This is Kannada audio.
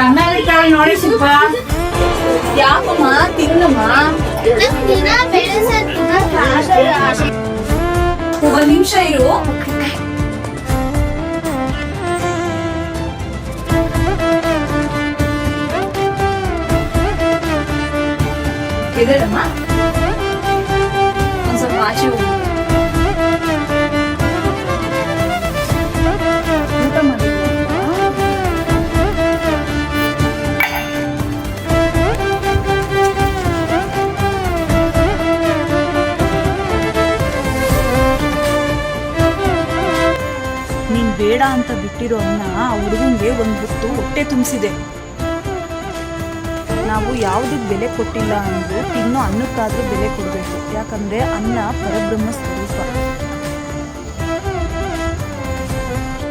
ಅನ್ನ ಇರ್ತಾಳೆ ನೋಡಿ ಸ್ವಲ್ಪ ಯಾಕಮ್ಮ? ತಿನ್ನಮ್ಮ. ಒಂದ್ ನಿಮಿಷ ಇರು. ಒಂದ್ ಸ್ವಲ್ಪ ಆಚೆ ಹೋಗು. ಬೇಡ ಅಂತ ಬಿಟ್ಟಿರೋ ಅನ್ನ ಆ ಹುಡುಗಂಗೆ ಒಂದು ಹೊತ್ತು ಹೊಟ್ಟೆ ತುಂಬಿಸಿದೆ. ನಾವು ಯಾವುದಕ್ಕೆ ಬೆಲೆ ಕೊಟ್ಟಿಲ್ಲ ಅಂದ್ರೆ ತಿನ್ನೋ ಅನ್ನಕ್ಕಾದ್ರೂ ಬೆಲೆ ಕೊಡಬೇಕು. ಯಾಕಂದ್ರೆ ಅನ್ನ ಪರಬ್ರಹ್ಮ ಸ್ವರೂಪ.